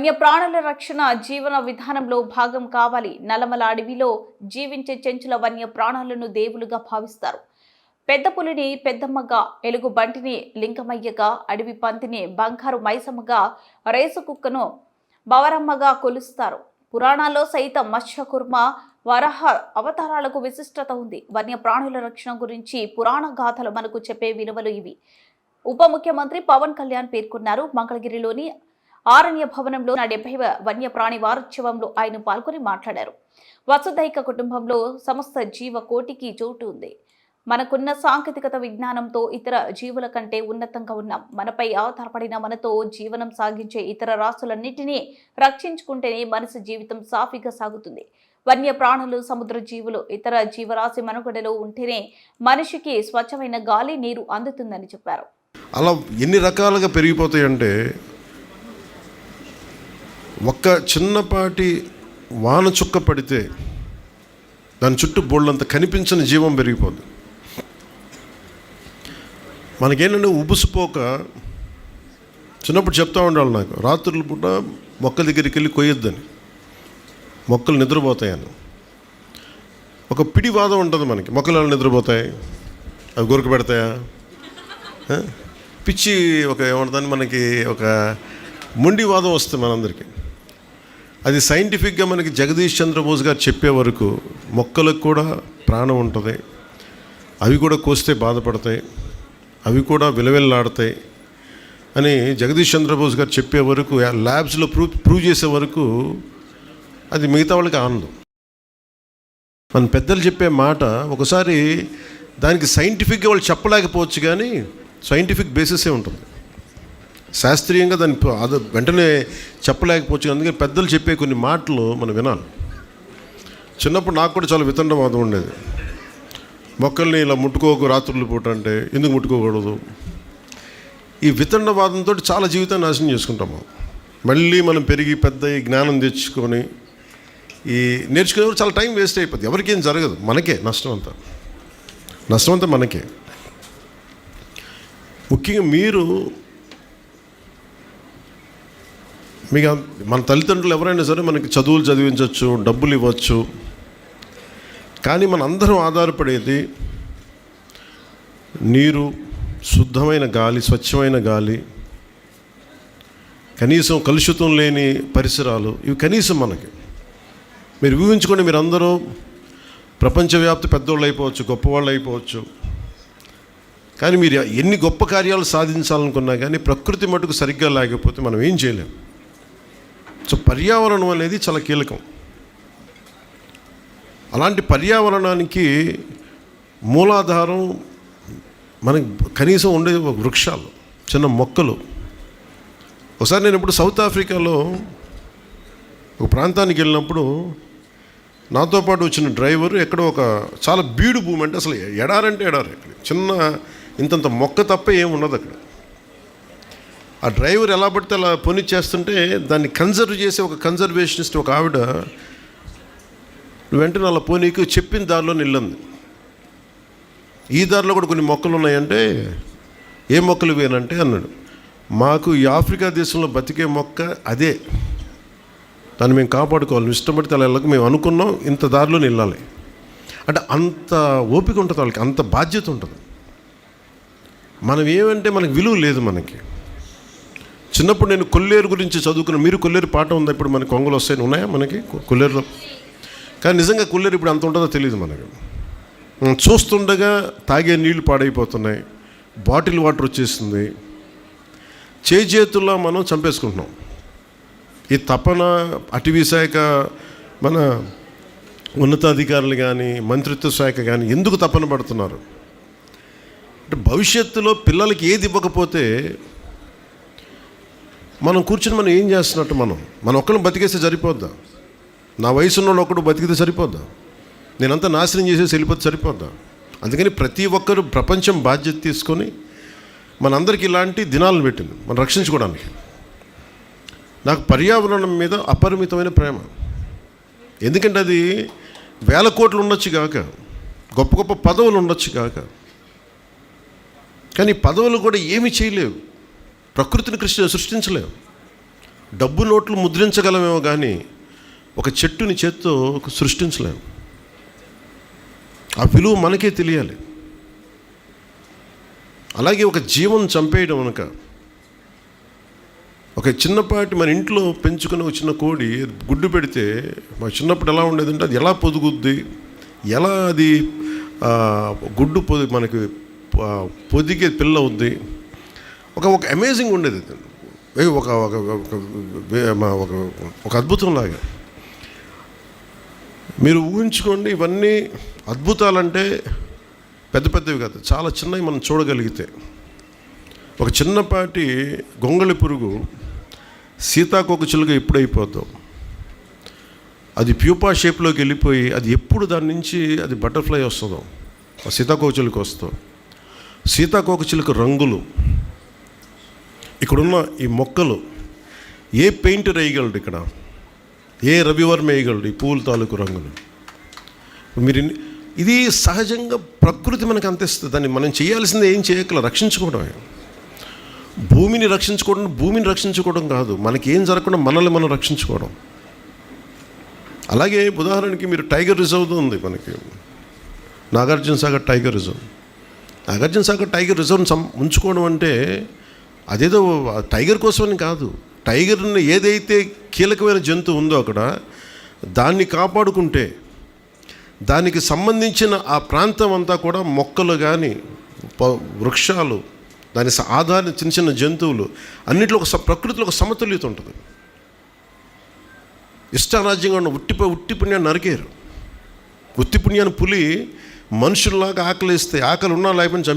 వన్యప్రాణుల రక్షణ జీవన విధానంలో భాగం కావాలి. నలమల అడవిలో జీవించే చెంచుల వన్య ప్రాణులను దేవులుగా భావిస్తారు. పెద్ద పులిని పెద్దమ్మగా ఎలుగు బంటిని లింగమయ్యగా అడవి పంతిని బంగారు మైసమ్మగా రేసు కుక్కను బవరమ్మగా కొలుస్తారు. పురాణాల్లో సైతం మత్స్యకుర్మ వరహ అవతారాలకు విశిష్టత ఉంది. వన్య ప్రాణుల రక్షణ గురించి పురాణ గాథలు మనకు చెప్పే విలువలు ఇవి. ఉప ముఖ్యమంత్రి పవన్ కళ్యాణ్ పేర్కొన్నారు. మంగళగిరిలోని ఆరణ్య భవనంలో నా డెబ్బై వన్యప్రాణి వారోత్సవంలో ఆయన పాల్గొని మాట్లాడారు. వసుదైక కుటుంబంలో సమస్త జీవ కోటికి చోటు ఉంది. మనకున్న సాంకేతికత విజ్ఞానంతో ఇతర జీవుల కంటే ఉన్నతంగా ఉన్నాం. మనపై ఆధారపడిన మనతో జీవనం సాగించే ఇతర రాసులన్నింటినీ రక్షించుకుంటేనే మనిషి జీవితం సాఫీగా సాగుతుంది. వన్య ప్రాణులు సముద్ర జీవులు ఇతర జీవరాశి మనుగడలో ఉంటేనే మనిషికి స్వచ్ఛమైన గాలి నీరు అందుతుందని చెప్పారు. అలా ఎన్ని రకాలుగా పెరిగిపోతాయంటే ఒక్క చిన్నపాటి వాన చుక్క పడితే దాని చుట్టూ బోళ్ళంత కనిపించని జీవం పెరిగిపోదు మనకేంటంటే ఉబుసుపోక చిన్నప్పుడు చెప్తా ఉండాలి నాకు రాత్రుల పూట మొక్కల దగ్గరికి వెళ్ళి కొయ్యొద్దని. మొక్కలు నిద్రపోతాయని. ఒక పిడివాదం ఉంటుంది మనకి మొక్కలు ఎలా నిద్రపోతాయి? అవి గురక పెడతాయా? పిచ్చి ఒక ఏమంటుందని మనకి ఒక మొండివాదం వస్తుంది మనందరికీ. అది సైంటిఫిక్గా మనకి జగదీష్ చంద్రబోస్ గారు చెప్పే వరకు మొక్కలకు కూడా ప్రాణం ఉంటుంది. అవి కూడా కోస్తే బాధపడతాయి. అవి కూడా విలవిల్లాడతాయి అని జగదీష్ చంద్రబోస్ గారు చెప్పే వరకు ల్యాబ్స్లో ప్రూవ్ ప్రూవ్ చేసే వరకు అది మిగతా వాళ్ళకి ఆనందం. మన పెద్దలు చెప్పే మాట ఒకసారి దానికి సైంటిఫిక్గా వాళ్ళు చెప్పలేకపోవచ్చు కానీ సైంటిఫిక్ బేసిసే ఉంటుంది. శాస్త్రీయంగా దాన్ని అది వెంటనే చెప్పలేకపోవచ్చు. అందుకని పెద్దలు చెప్పే కొన్ని మాటలు మనం వినాలి. చిన్నప్పుడు నాకు కూడా చాలా వితండవాదం ఉండేది. మొక్కల్ని ఇలా ముట్టుకోకు రాత్రులు పూట అంటే ఎందుకు ముట్టుకోకూడదు? ఈ వితండవాదంతో చాలా జీవితాన్ని నాశనం చేసుకుంటాము. మళ్ళీ మనం పెరిగి పెద్ద ఈ జ్ఞానం తెచ్చుకొని ఈ నేర్చుకునేవారు చాలా టైం వేస్ట్ అయిపోద్ది. ఎవరికేం జరగదు. మనకే నష్టం అంతా. నష్టం అంతా మనకే. ముఖ్యంగా మీరు మీకు మన తల్లిదండ్రులు ఎవరైనా సరే మనకి చదువులు చదివించవచ్చు డబ్బులు ఇవ్వచ్చు. కానీ మన అందరం ఆధారపడేది నీరు శుద్ధమైన గాలి స్వచ్ఛమైన గాలి కనీసం కలుషితం లేని పరిసరాలు ఇవి కనీసం మనకి. మీరు ఊహించుకోండి మీరు అందరూ ప్రపంచవ్యాప్త పెద్దోళ్ళు అయిపోవచ్చు గొప్పవాళ్ళు అయిపోవచ్చు. కానీ మీరు ఎన్ని గొప్ప కార్యాలు సాధించాలనుకున్నా కానీ ప్రకృతి మటుకు సరిగ్గా లేకపోతే మనం ఏం చేయలేం. సో పర్యావరణం అనేది చాలా కీలకం. అలాంటి పర్యావరణానికి మూలాధారం మనకి కనీసం ఉండే ఒక వృక్షాలు చిన్న మొక్కలు. ఒకసారి నేను ఇప్పుడు సౌత్ ఆఫ్రికాలో ఒక ప్రాంతానికి వెళ్ళినప్పుడు నాతో పాటు వచ్చిన డ్రైవర్ ఎక్కడ ఒక చాలా బీడు భూమి అంటే అసలు ఎడారంటే ఎడారి. ఇక్కడ చిన్న ఇంతంత మొక్క తప్ప ఏమి ఉండదు అక్కడ. ఆ డ్రైవర్ ఎలా పడితే అలా పని చేస్తుంటే దాన్ని కన్జర్వ్ చేసే ఒక కన్జర్వేషనిస్ట్ ఒక ఆవిడ వెంటనే అలా పోనీకి చెప్పిన దారిలో నిల్లంది. ఈ దారిలో కూడా కొన్ని మొక్కలు ఉన్నాయంటే ఏ మొక్కలు వేనంటే అన్నాడు. మాకు ఈ ఆఫ్రికా దేశంలో బతికే మొక్క అదే. దాన్ని మేము కాపాడుకోవాలి. ఇష్టపడితే అలా వెళ్ళక. మేము అనుకున్నాం ఇంత దారిలో నిల్లాలి. అంటే అంత ఓపిక ఉంటుంది వాళ్ళకి. అంత బాధ్యత ఉంటుంది. మనం ఏమంటే మనకి విలువ లేదు మనకి. చిన్నప్పుడు నేను కొల్లేరు గురించి చదువుకున్నాను మీరు కొల్లేరు పాట ఉందా? ఇప్పుడు మనకి కొంగలు వస్తాయి ఉన్నాయా మనకి? కొల్లేరులో? కానీ నిజంగా కొల్లేరు ఇప్పుడు అంత ఉంటుందో తెలియదు మనకి. చూస్తుండగా తాగే నీళ్ళు పాడైపోతున్నాయి బాటిల్ వాటర్ వచ్చేసింది. చేతుల్లో మనం చంపేసుకుంటున్నాం. ఈ తపన అటవీ శాఖ మన ఉన్నతాధికారులు కానీ మంత్రిత్వ శాఖ కానీ ఎందుకు తపన పడుతున్నారు? అంటే భవిష్యత్తులో పిల్లలకి ఏది ఇవ్వకపోతే మనం కూర్చుని మనం ఏం చేస్తున్నట్టు మనం? మన ఒక్కరిని బతికేస్తే సరిపోద్దా? నా వయసు ఉన్నోళ్ళు ఒక్కడు బతికితే సరిపోద్దా? నేనంతా నాశనం చేసేసి వెళ్ళిపోతే సరిపోద్దా? అందుకని ప్రతి ఒక్కరు ప్రపంచం బాధ్యత తీసుకొని మనందరికీ ఇలాంటి దినాలను పెట్టింది మనం రక్షించుకోవడానికి. నాకు పర్యావరణం మీద అపరిమితమైన ప్రేమ. ఎందుకంటే అది వేల కోట్లు ఉండొచ్చు కాక గొప్ప గొప్ప పదవులు ఉండొచ్చు కాక కానీ పదవులు కూడా ఏమీ చేయలేవు. ప్రకృతిని కృష్ణ సృష్టించలేవు డబ్బు నోట్లు ముద్రించగలమేమో కానీ ఒక చెట్టుని చేత్తో సృష్టించలేము ఆ విలువ మనకే తెలియాలి. అలాగే ఒక జీవం చంపేయడం అనక ఒక చిన్నపాటి మన ఇంట్లో పెంచుకుని ఒక చిన్న కోడి గుడ్డు పెడితే మా చిన్నప్పుడు ఎలా ఉండేదంటే అది ఎలా పొదుగుద్ది ఎలా అది గుడ్డు పొది మనకి పొదిగే పిల్ల అవుద్ది ఒక ఒక అమేజింగ్ ఉండేది. ఒక ఒక ఒక ఒక అద్భుతం లాగా. మీరు ఊహించుకోండి ఇవన్నీ అద్భుతాలంటే పెద్ద పెద్దవి కాదు చాలా చిన్నవి మనం చూడగలిగితే. ఒక చిన్నపాటి గొంగళి పురుగు సీతాకోక చిలుక ఎప్పుడైపోద్దాం అది ప్యూపా షేప్లోకి వెళ్ళిపోయి అది ఎప్పుడు దాని నుంచి అది బటర్ఫ్లై వస్తుందో ఆ సీతాకోక చిలుక వస్తుందో. సీతాకోక చిలుక రంగులు. ఇక్కడున్న ఈ మొక్కలు ఏ పెయింటర్ వేయగలడు ఇక్కడ? ఏ రవివర్మ వేయగలడు ఈ పూల తాలూకు రంగులు? మీరు ఇది సహజంగా ప్రకృతి మనకు అందిస్తుంది. దాన్ని మనం చేయాల్సింది ఏం చేయగల రక్షించుకోవడమే. భూమిని రక్షించుకోవడం భూమిని రక్షించుకోవడం కాదు. మనకి ఏం జరగకుండా మనల్ని మనం రక్షించుకోవడం. అలాగే ఉదాహరణకి మీరు టైగర్ రిజర్వ్ ఉంది మనకి. Nagarjuna Sagar tiger reserve. Nagarjuna Sagar tiger reserve సం ఉంచుకోవడం అంటే అదేదో టైగర్ కోసమని కాదు. టైగర్ని ఏదైతే కీలకమైన జంతువు ఉందో అక్కడ దాన్ని కాపాడుకుంటే దానికి సంబంధించిన ఆ ప్రాంతం అంతా కూడా మొక్కలు కానీ వృక్షాలు దాని స- ఆధార చిన్న చిన్న జంతువులు అన్నింటిలో ఒక స- ప్రకృతిలో ఒక సమతుల్యత ఉంటుంది. ఇష్టారాజ్యంగా ఉన్న ఉట్టిపై ఉట్టి పుణ్యాన్ని నరికేరు. ఉత్తి పుణ్యాన్ని పులి మనుషుల్లాగా ఆకలిస్తే ఆకలి ఉన్నా లేకపోతే